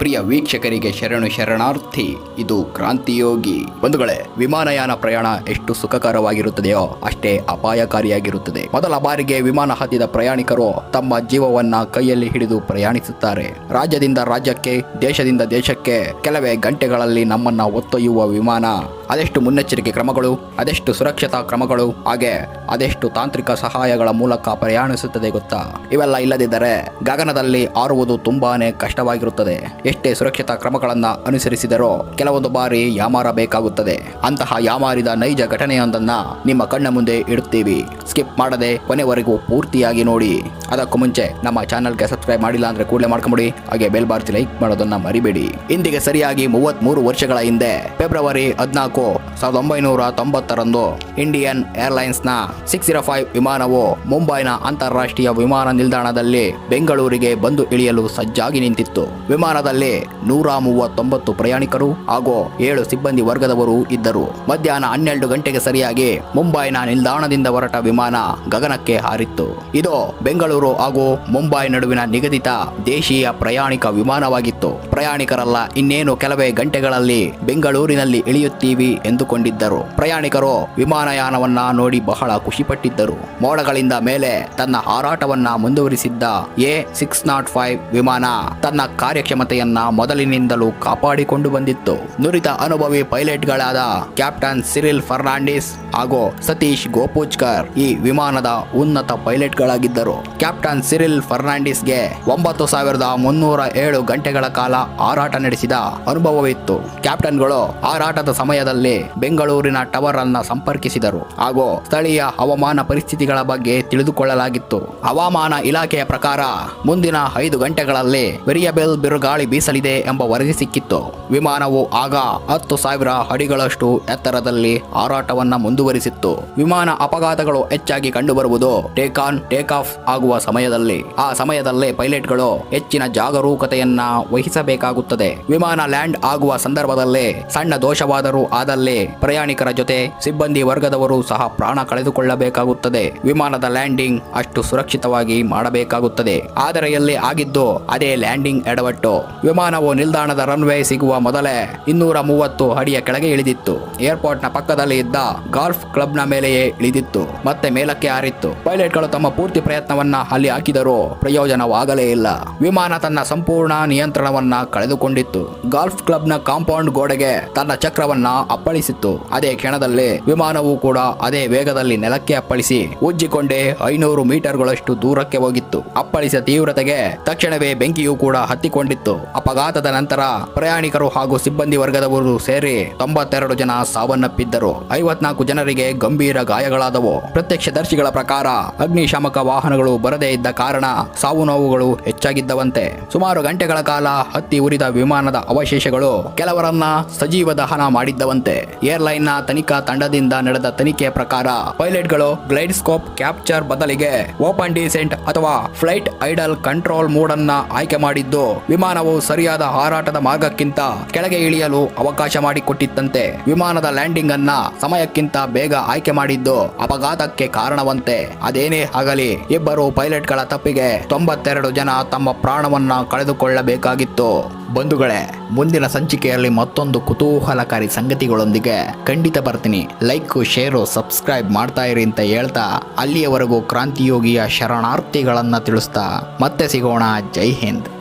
ಪ್ರಿಯ ವೀಕ್ಷಕರಿಗೆ ಶರಣು ಶರಣಾರ್ಥಿ, ಇದು ಕ್ರಾಂತಿಯೋಗಿ. ಬಂಧುಗಳೇ, ವಿಮಾನಯಾನ ಪ್ರಯಾಣ ಎಷ್ಟು ಸುಖಕರವಾಗಿರುತ್ತದೆಯೋ ಅಷ್ಟೇ ಅಪಾಯಕಾರಿಯಾಗಿರುತ್ತದೆ. ಮೊದಲ ಬಾರಿಗೆ ವಿಮಾನ ಹತ್ತಿದ ಪ್ರಯಾಣಿಕರು ತಮ್ಮ ಜೀವವನ್ನ ಕೈಯಲ್ಲಿ ಹಿಡಿದು ಪ್ರಯಾಣಿಸುತ್ತಾರೆ. ರಾಜ್ಯದಿಂದ ರಾಜ್ಯಕ್ಕೆ, ದೇಶದಿಂದ ದೇಶಕ್ಕೆ, ಕೆಲವೇ ಗಂಟೆಗಳಲ್ಲಿ ನಮ್ಮನ್ನ ಒತ್ತೊಯ್ಯುವ ವಿಮಾನ, ಅದೆಷ್ಟು ಮುನ್ನೆಚ್ಚರಿಕೆ ಕ್ರಮಗಳು, ಅದೆಷ್ಟು ಸುರಕ್ಷತಾ ಕ್ರಮಗಳು, ಹಾಗೆ ಅದೆಷ್ಟು ತಾಂತ್ರಿಕ ಸಹಾಯಗಳ ಮೂಲಕ ಪ್ರಯಾಣಿಸುತ್ತದೆ ಗೊತ್ತಾ? ಇವೆಲ್ಲ ಇಲ್ಲದಿದ್ದರೆ ಗಗನದಲ್ಲಿ ಆರುವುದು ತುಂಬಾನೇ ಕಷ್ಟವಾಗಿರುತ್ತದೆ. ಎಷ್ಟೇ ಸುರಕ್ಷತಾ ಕ್ರಮಗಳನ್ನು ಅನುಸರಿಸಿದರೂ ಕೆಲವೊಂದು ಬಾರಿ ಯಾಮಾರ ಬೇಕಾಗುತ್ತದೆ ಅಂತಹ ಯಾಮಾರಿದ ನೈಜ ಘಟನೆಯೊಂದನ್ನು ನಿಮ್ಮ ಕಣ್ಣ ಮುಂದೆ ಇಡುತ್ತೀವಿ. ಸ್ಕಿಪ್ ಮಾಡದೆ ಕೊನೆವರೆಗೂ ಪೂರ್ತಿಯಾಗಿ ನೋಡಿ. ಅದಕ್ಕೂ ಮುಂಚೆ ನಮ್ಮ ಚಾನಲ್ಗೆ ಸಬ್ಸ್ಕ್ರೈಬ್ ಮಾಡಿಲ್ಲ ಅಂದರೆ ಕೂಡಲೇ ಮಾಡ್ಕೊಂಬಿಡಿ. ಹಾಗೆ ಬೆಲ್ ಬಾರ್ತಿ ಲೈಕ್ ಮಾಡೋದನ್ನ ಮರಿಬೇಡಿ. ಇಂದಿಗೆ ಸರಿಯಾಗಿ ಮೂವತ್ಮೂರು ವರ್ಷಗಳ ಹಿಂದೆ ಫೆಬ್ರವರಿ ಹದಿನಾಲ್ಕು ಸಾವಿರದ ಒಂಬೈನೂರ ತೊಂಬತ್ತರಂದು ಇಂಡಿಯನ್ ಏರ್ಲೈನ್ಸ್ನ ಸಿಕ್ಸ್ ಜೀರೋ ಫೈವ್ ವಿಮಾನವು ಮುಂಬೈನ ಅಂತಾರಾಷ್ಟ್ರೀಯ ವಿಮಾನ ನಿಲ್ದಾಣದಲ್ಲಿ ಬೆಂಗಳೂರಿಗೆ ಬಂದು ಇಳಿಯಲು ಸಜ್ಜಾಗಿ ನಿಂತಿತ್ತು. ವಿಮಾನದಲ್ಲಿ ನೂರ ಮೂವತ್ತೊಂಬತ್ತು ಪ್ರಯಾಣಿಕರು ಹಾಗೂ ಏಳು ಸಿಬ್ಬಂದಿ ವರ್ಗದವರು ಇದ್ದರು. ಮಧ್ಯಾಹ್ನ ಹನ್ನೆರಡು ಗಂಟೆಗೆ ಸರಿಯಾಗಿ ಮುಂಬೈನ ನಿಲ್ದಾಣದಿಂದ ಹೊರಟ ವಿಮಾನ ಗಗನಕ್ಕೆ ಹಾರಿತ್ತು. ಇದು ಬೆಂಗಳೂರು ಹಾಗೂ ಮುಂಬೈ ನಡುವಿನ ನಿಗದಿತ ದೇಶೀಯ ಪ್ರಯಾಣಿಕ ವಿಮಾನವಾಗಿತ್ತು. ಪ್ರಯಾಣಿಕರಲ್ಲ, ಇನ್ನೇನು ಕೆಲವೇ ಗಂಟೆಗಳಲ್ಲಿ ಬೆಂಗಳೂರಿನಲ್ಲಿ ಇಳಿಯುತ್ತೀವಿ ಎಂದುಕೊಂಡಿದ್ದರು. ಪ್ರಯಾಣಿಕರು ವಿಮಾನಯಾನವನ್ನ ನೋಡಿ ಬಹಳ ಖುಷಿಪಟ್ಟಿದ್ದರು. ಮೋಡಗಳಿಂದ ಮೇಲೆ ತನ್ನ ಹಾರಾಟವನ್ನ ಮುಂದುವರಿಸಿದ್ದ ಎ ಸಿಕ್ಸ್ ನಾಟ್ ಫೈವ್ ವಿಮಾನ ತನ್ನ ಕಾರ್ಯಕ್ಷಮತೆಯನ್ನ ಮೊದಲಿನಿಂದಲೂ ಕಾಪಾಡಿಕೊಂಡು ಬಂದಿತ್ತು. ನುರಿತ ಅನುಭವಿ ಪೈಲಟ್ಗಳಾದ ಕ್ಯಾಪ್ಟನ್ ಸಿರಿಲ್ ಫರ್ನಾಂಡಿಸ್ ಹಾಗೂ ಸತೀಶ್ ಗೋಪೂಜ್ಕರ್ ಈ ವಿಮಾನದ ಉನ್ನತ ಪೈಲಟ್ಗಳಾಗಿದ್ದರು. ಕ್ಯಾಪ್ಟನ್ ಸಿರಿಲ್ ಫರ್ನಾಂಡಿಸ್ಗೆ ಒಂಬತ್ತು ಸಾವಿರದ ಮುನ್ನೂರ ಏಳು ಗಂಟೆಗಳ ಕಾಲ ಹಾರಾಟ ನಡೆಸಿದ ಅನುಭವವಿತ್ತು. ಕ್ಯಾಪ್ಟನ್ಗಳು ಹಾರಾಟದ ಸಮಯದಲ್ಲಿ ಬೆಂಗಳೂರಿನ ಟವರ್ ಅನ್ನ ಸಂಪರ್ಕಿಸಿದರು ಹಾಗೂ ಸ್ಥಳೀಯ ಹವಾಮಾನ ಪರಿಸ್ಥಿತಿಗಳ ಬಗ್ಗೆ ತಿಳಿದುಕೊಳ್ಳಲಾಗಿತ್ತು. ಹವಾಮಾನ ಇಲಾಖೆಯ ಪ್ರಕಾರ ಮುಂದಿನ ಐದು ಗಂಟೆಗಳಲ್ಲಿ ವೆರಿಯಬಲ್ ಬಿರುಗಾಳಿ ಬೀಸಲಿದೆ ಎಂಬ ವರದಿ ಸಿಕ್ಕಿತ್ತು. ವಿಮಾನವು ಆಗ ಹತ್ತು ಸಾವಿರ ಅಡಿಗಳಷ್ಟು ಎತ್ತರದಲ್ಲಿ ಹಾರಾಟವನ್ನ ಮುಂದುವರಿಸಿತ್ತು. ವಿಮಾನ ಅಪಘಾತಗಳು ಹೆಚ್ಚಾಗಿ ಕಂಡುಬರುವುದು ಟೇಕ್ ಆನ್ ಟೇಕ್ ಆಫ್ ಆಗುವ ಸಮಯದಲ್ಲಿ. ಆ ಸಮಯದಲ್ಲೇ ಪೈಲಟ್ಗಳು ಹೆಚ್ಚಿನ ಜಾಗರೂಕತೆಯನ್ನ ವಹಿಸಬೇಕಾಗುತ್ತದೆ. ವಿಮಾನ ಲ್ಯಾಂಡ್ ಆಗುವ ಸಂದರ್ಭದಲ್ಲಿ ಸಣ್ಣ ದೋಷವಾದರೂ ಆದಲ್ಲಿ ಪ್ರಯಾಣಿಕರ ಜೊತೆ ಸಿಬ್ಬಂದಿ ವರ್ಗದವರು ಸಹ ಪ್ರಾಣ ಕಳೆದುಕೊಳ್ಳಬೇಕಾಗುತ್ತದೆ. ವಿಮಾನದ ಲ್ಯಾಂಡಿಂಗ್ ಅಷ್ಟು ಸುರಕ್ಷಿತವಾಗಿ ಮಾಡಬೇಕಾಗುತ್ತದೆ. ಆದರೆ ಎಲ್ಲಿ ಆಗಿದ್ದು ಅದೇ ಲ್ಯಾಂಡಿಂಗ್ ಎಡವಟ್ಟು. ವಿಮಾನವು ನಿಲ್ದಾಣದ ರನ್ವೇ ಸಿಗುವ ಮೊದಲೇ ಇನ್ನೂರ ಮೂವತ್ತು ಅಡಿಯ ಕೆಳಗೆ ಇಳಿದಿತ್ತು. ಏರ್ಪೋರ್ಟ್ನ ಪಕ್ಕದಲ್ಲಿ ಇದ್ದ ಗಾಲ್ಫ್ ಕ್ಲಬ್ನ ಮೇಲೆಯೇ ಇಳಿದಿತ್ತು. ಮತ್ತೆ ಮೇಲಕ್ಕೆ ಹಾರಿತ್ತು. ಪೈಲಟ್ಗಳು ತಮ್ಮ ಪೂರ್ತಿ ಪ್ರಯತ್ನವನ್ನ ಅಲ್ಲಿ ಹಾಕಿದರೂ ಪ್ರಯೋಜನವಾಗಲೇ ಇಲ್ಲ. ವಿಮಾನ ತನ್ನ ಸಂಪೂರ್ಣ ನಿಯಂತ್ರಣವನ್ನ ಕಳೆದುಕೊಂಡಿತ್ತು. ಗಾಲ್ಫ್ ಕ್ಲಬ್ನ ಕಾಂಪೌಂಡ್ ಗೋಡೆಗೆ ತನ್ನ ಚಕ್ರವನ್ನ ಅಪ್ಪಳಿಸಿತ್ತು. ಅದೇ ಕ್ಷಣದಲ್ಲಿ ವಿಮಾನವು ಕೂಡ ಅದೇ ವೇಗದಲ್ಲಿ ನೆಲಕ್ಕೆ ಅಪ್ಪಳಿಸಿ ಉಜ್ಜಿಕೊಂಡೇ ಐನೂರು ಮೀಟರ್ಗಳಷ್ಟು ದೂರಕ್ಕೆ ಹೋಗಿತ್ತು. ಅಪ್ಪಳಿಸಿದ ತೀವ್ರತೆಗೆ ತಕ್ಷಣವೇ ಬೆಂಕಿಯೂ ಕೂಡ ಹತ್ತಿಕೊಂಡಿತ್ತು. ಅಪಘಾತದ ನಂತರ ಪ್ರಯಾಣಿಕರು ಹಾಗೂ ಸಿಬ್ಬಂದಿ ವರ್ಗದವರು ಸೇರಿ ತೊಂಬತ್ತೆರಡು ಜನ ಸಾವನ್ನಪ್ಪಿದ್ದರು. ಐವತ್ನಾಲ್ಕು ಜನರಿಗೆ ಗಂಭೀರ ಗಾಯಗಳಾದವು. ಪ್ರತ್ಯಕ್ಷದರ್ಶಿಗಳ ಪ್ರಕಾರ ಅಗ್ನಿಶಾಮಕ ವಾಹನಗಳು ಬರದೇ ಇದ್ದ ಕಾರಣ ಸಾವು ನೋವುಗಳು ಹೆಚ್ಚಾಗಿದ್ದವಂತೆ. ಸುಮಾರು ಗಂಟೆಗಳ ಕಾಲ ಹತ್ತಿ ಉರಿದ ವಿಮಾನದ ಅವಶೇಷಗಳು ಕೆಲವರನ್ನ ಸಜೀವ ದಹನ ಮಾಡಿದ್ದವಂತೆ. ಏರ್ಲೈನ್ನ ತನಿಖಾ ತಂಡದಿಂದ ನಡೆದ ತನಿಖೆಯ ಪ್ರಕಾರ ಪೈಲಟ್ಗಳು ಗ್ಲೈಡ್ಸ್ಕೋಪ್, ಕ್ಯಾಪ್ಚರ್ ಬದಲಿಗೆ ಓಪನ್ ಡಿಸೆಂಟ್ ಅಥವಾ ಫ್ಲೈಟ್ ಐಡಲ್ ಕಂಟ್ರೋಲ್ ಮೋಡ್ ಅನ್ನ ಆಯ್ಕೆ ಮಾಡಿದ್ದು, ವಿಮಾನವು ಸರಿಯಾದ ಹಾರಾಟದ ಮಾರ್ಗಕ್ಕಿಂತ ಕೆಳಗೆ ಇಳಿಯಲು ಅವಕಾಶ ಮಾಡಿಕೊಟ್ಟಿತ್ತಂತೆ. ವಿಮಾನದ ಲ್ಯಾಂಡಿಂಗ್ ಅನ್ನ ಸಮಯಕ್ಕಿಂತ ಬೇಗ ಆಯ್ಕೆ ಮಾಡಿದ್ದು ಅಪಘಾತಕ್ಕೆ ಕಾರಣವಂತೆ. ಅದೇನೇ ಆಗಲಿ, ಇಬ್ಬರು ಪೈಲಟ್ಗಳ ತಪ್ಪಿಗೆ ತೊಂಬತ್ತೆರಡು ಜನ ತಮ್ಮ ಪ್ರಾಣವನ್ನ ಕಳೆದುಕೊಳ್ಳಬೇಕಾಗಿತ್ತು. ಬಂಧುಗಳೇ, ಮುಂದಿನ ಸಂಚಿಕೆಯಲ್ಲಿ ಮತ್ತೊಂದು ಕುತೂಹಲಕಾರಿ ಸಂಗತಿಗಳೊಂದಿಗೆ ಖಂಡಿತ ಬರ್ತೀನಿ. ಲೈಕ್, ಶೇರು, ಸಬ್ಸ್ಕ್ರೈಬ್ ಮಾಡ್ತಾ ಇರಿ ಅಂತ ಹೇಳ್ತಾ ಅಲ್ಲಿಯವರೆಗೂ ಕ್ರಾಂತಿಯೋಗಿಯ ಶರಣಾರ್ಥಿಗಳನ್ನ ತಿಳಿಸ್ತಾ ಮತ್ತೆ ಸಿಗೋಣ. ಜೈ ಹಿಂದ್.